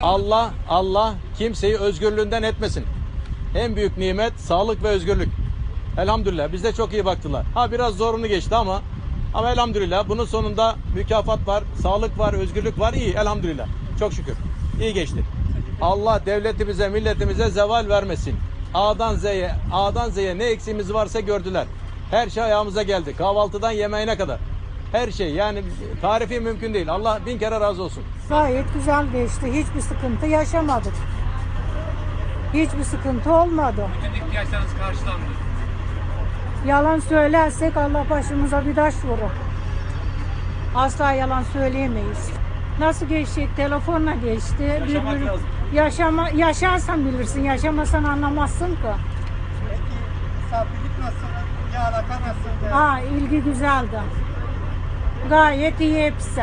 Allah Allah kimseyi özgürlüğünden etmesin. En büyük nimet sağlık ve özgürlük. Elhamdülillah bizde çok iyi baktılar. Ha biraz zorunu geçti ama ama elhamdülillah bunun sonunda mükafat var, sağlık var, özgürlük var. iyi elhamdülillah. Çok şükür. İyi geçti. Allah devletimize, milletimize zeval vermesin. A'dan Z'ye, A'dan Z'ye ne eksiğimiz varsa gördüler. Her şey ayağımıza geldi. Kahvaltıdan yemeğine kadar. Her şey yani tarifi mümkün değil. Allah bin kere razı olsun. Gayet güzel geçti. Hiçbir sıkıntı yaşamadık. Hiçbir sıkıntı olmadı. Bütün ihtiyaçlarınız karşılandı. Yalan söylersek Allah başımıza bir taş vurur. Asla yalan söyleyemeyiz. Nasıl geçecek? Telefonla geçti. Yaşamak Birbiri- lazım. Yaşama, yaşarsan bilirsin. Yaşamasan anlamazsın ki. Peki misafirlik nasıl? İlgi alaka nasıl? Aa, ilgi güzeldi. Gayet iyi hepsi.